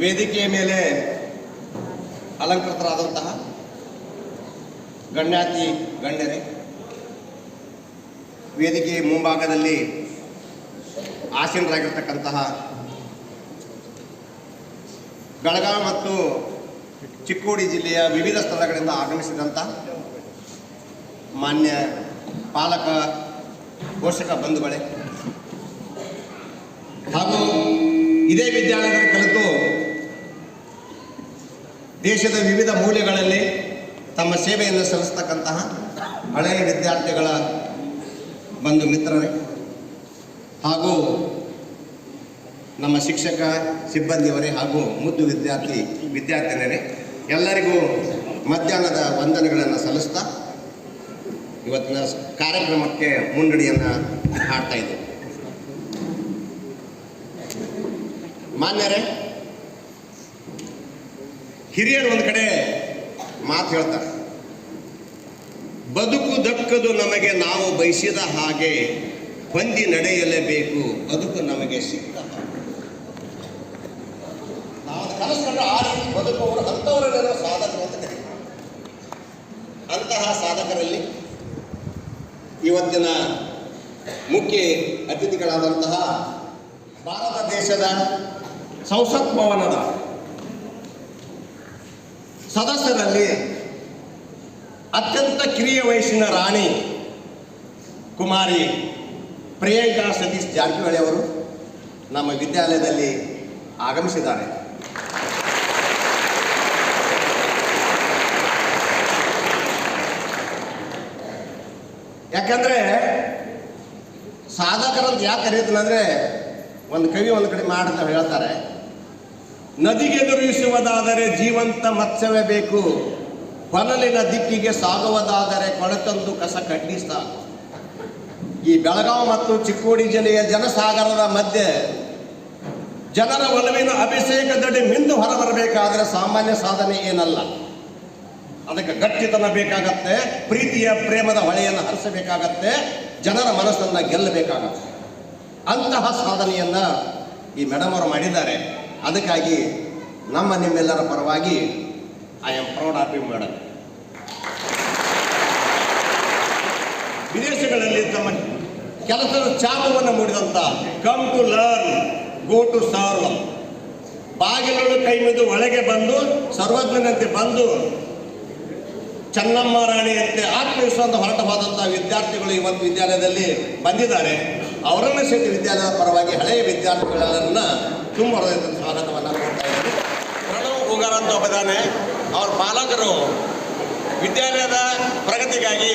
ವೇದಿಕೆಯ ಮೇಲೆ ಅಲಂಕೃತರಾದಂತಹ ಗಣ್ಯಾತಿ ಗಣ್ಯರೇ, ವೇದಿಕೆಯ ಮುಂಭಾಗದಲ್ಲಿ ಆಸೀನರಾಗಿರ್ತಕ್ಕಂತಹ ಬೆಳಗಾವಿ ಮತ್ತು ಚಿಕ್ಕೋಡಿ ಜಿಲ್ಲೆಯ ವಿವಿಧ ಸ್ಥಳಗಳಿಂದ ಆಗಮಿಸಿದಂಥ ಮಾನ್ಯ ಪಾಲಕ, ಪೋಷಕ ಬಂಧುಗಳೇ ಹಾಗೂ ಇದೇ ವಿದ್ಯಾಲಯದಲ್ಲಿ ಕಲಿತು ದೇಶದ ವಿವಿಧ ಮೂಲೆಗಳಲ್ಲಿ ತಮ್ಮ ಸೇವೆಯನ್ನು ಸಲ್ಲಿಸ್ತಕ್ಕಂತಹ ಹಳೆಯ ವಿದ್ಯಾರ್ಥಿಗಳ ಬಂಧು ಮಿತ್ರರೇ, ಹಾಗೂ ನಮ್ಮ ಶಿಕ್ಷಕ ಸಿಬ್ಬಂದಿಯವರೇ ಹಾಗೂ ಮುದ್ದು ವಿದ್ಯಾರ್ಥಿ ವಿದ್ಯಾರ್ಥಿನಿಯರೇ, ಎಲ್ಲರಿಗೂ ಮಧ್ಯಾಹ್ನದ ವಂದನೆಗಳನ್ನು ಸಲ್ಲಿಸ್ತಾ ಇವತ್ತಿನ ಕಾರ್ಯಕ್ರಮಕ್ಕೆ ಮುನ್ನಡಿಯನ್ನು ಹಾಡ್ತಾ ಇದ್ದೇವೆ. ಮಾನ್ಯರೇ ಹಿರಿಯರು ಒಂದು ಕಡೆ ಮಾತು ಹೇಳ್ತಾರೆ. ಬದುಕು ದಕ್ಕದು ನಮಗೆ ನಾವು ಬಯಸಿದ ಹಾಗೆ ಹೊಂದಿ ನಡೆಯಲೇಬೇಕು. ಬದುಕು ನಮಗೆ ಸಿಕ್ಕ. ನಾವು ಕನಸು ಕಂಡು ಆ ರೀತಿ ಅಂಥವರನ್ನೆಲ್ಲ ಸಾಧಕರು ಅಂತ ಅಂತಹ ಸಾಧಕರಲ್ಲಿ ಇವತ್ತಿನ ಮುಖ್ಯ ಅತಿಥಿಗಳಾದಂತಹ ಭಾರತ ದೇಶದ ಸಂಸತ್ ಭವನದ ಸದಸ್ಯರಲ್ಲಿ ಅತ್ಯಂತ ಕಿರಿಯ ವಯಸ್ಸಿನ ರಾಣಿ ಕುಮಾರಿ ಪ್ರಿಯಾಂಕಾ ಸತೀಶ್ ಜಾರಕಿಹೊಳಿ ಅವರು ನಮ್ಮ ವಿದ್ಯಾಲಯದಲ್ಲಿ ಆಗಮಿಸಿದ್ದಾರೆ. ಯಾಕಂದ್ರೆ ಸಾಧಕರಂತ ಯಾಕೆ ಕರೀತಾನಂದ್ರೆ ಒಂದು ಕವಿ ಒಂದು ಕಡೆ ಮಾಡ್ತಾ ಹೇಳ್ತಾರೆ. ನದಿಗೆದುರಿಸುವುದಾದರೆ ಜೀವಂತ ಮತ್ಸ್ಯವೇ ಬೇಕು. ಕೊನಲಿನ ದಿಕ್ಕಿಗೆ ಸಾಗುವುದಾದರೆ ಕೊಳತಂದು ಕಸ ಕಡ್ಡಿ ಸಾಕು. ಈ ಬೆಳಗಾವಿ ಮತ್ತು ಚಿಕ್ಕೋಡಿ ಜಿಲ್ಲೆಯ ಜನಸಾಗರದ ಮಧ್ಯೆ ಜನರ ಒಲವಿನ ಅಭಿಷೇಕದಡಿ ಮಿಂದು ಹೊರಬರಬೇಕಾದ್ರೆ ಸಾಮಾನ್ಯ ಸಾಧನೆ ಏನಲ್ಲ. ಅದಕ್ಕೆ ಗಟ್ಟಿತನ ಬೇಕಾಗತ್ತೆ, ಪ್ರೀತಿಯ ಪ್ರೇಮದ ಹೊಳೆಯನ್ನು ಹರಿಸಬೇಕಾಗತ್ತೆ, ಜನರ ಮನಸ್ಸನ್ನು ಗೆಲ್ಲಬೇಕಾಗತ್ತೆ. ಅಂತಹ ಸಾಧನೆಯನ್ನ ಈ ಮೇಡಮ್ ಅವರು ಮಾಡಿದ್ದಾರೆ. ಅದಕ್ಕಾಗಿ ನಮ್ಮ ನಿಮ್ಮೆಲ್ಲರ ಪರವಾಗಿ I am proud of you madam ವಿದೇಶಗಳಲ್ಲಿ ತಮ್ಮ ಕೆಲಸದ ಚಾಪವನ್ನು ಮೂಡಿದಂತ come to learn go to serve ಬಾಗಿಲನ್ನು ಕೈ ಮಿದು ಒಳಗೆ ಬಂದು, ಸರ್ವಜ್ಞನಂತೆ ಬಂದು, ಚೆನ್ನಮ್ಮ ರಾಣಿಯಂತೆ ಆತ್ಮವಿಶ್ವಾಸ ಹೊರಟವಾದಂತಹ ವಿದ್ಯಾರ್ಥಿಗಳು ಇವತ್ತು ವಿದ್ಯಾಲಯದಲ್ಲಿ ಬಂದಿದ್ದಾರೆ. ಅವರನ್ನು ಸೇರಿ ವಿದ್ಯಾಲಯದ ಪರವಾಗಿ ಹಳೆಯ ವಿದ್ಯಾರ್ಥಿಗಳನ್ನ ತುಂಬ ಹೃದಯದ ಸ್ವಾಗತವನ್ನು ಕೊಡ್ತಾ ಇದ್ದೀನಿ ಪ್ರಣವ್ ಹೂಗಾರ್ ಅಂತ ಒಬ್ಬದಾನೆ. ಅವ್ರ ಪಾಲಕರು ವಿದ್ಯಾಲಯದ ಪ್ರಗತಿಗಾಗಿ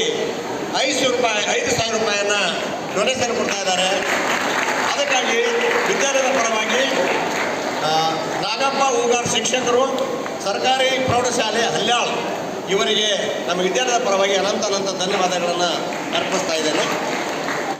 ಐದು ರೂಪಾಯಿ, ಐದು ಸಾವಿರ ರೂಪಾಯಿಯನ್ನ ಡೊನೇಷನ್ ಕೊಡ್ತಾ ಇದ್ದಾರೆ. ಅದಕ್ಕಾಗಿ ವಿದ್ಯಾಲಯದ ಪರವಾಗಿ ನಾಗಪ್ಪ ಹೂಗಾರ್ ಶಿಕ್ಷಕರು, ಸರ್ಕಾರಿ ಪ್ರೌಢಶಾಲೆ ಹಲ್ಯಾಳ್ ಇವರಿಗೆ ನಮ್ಮ ವಿದ್ಯಾಲಯದ ಪರವಾಗಿ ಅನಂತ ಅನಂತ ಧನ್ಯವಾದಗಳನ್ನು ಅರ್ಪಿಸ್ತಾ ಇದ್ದೇನೆ.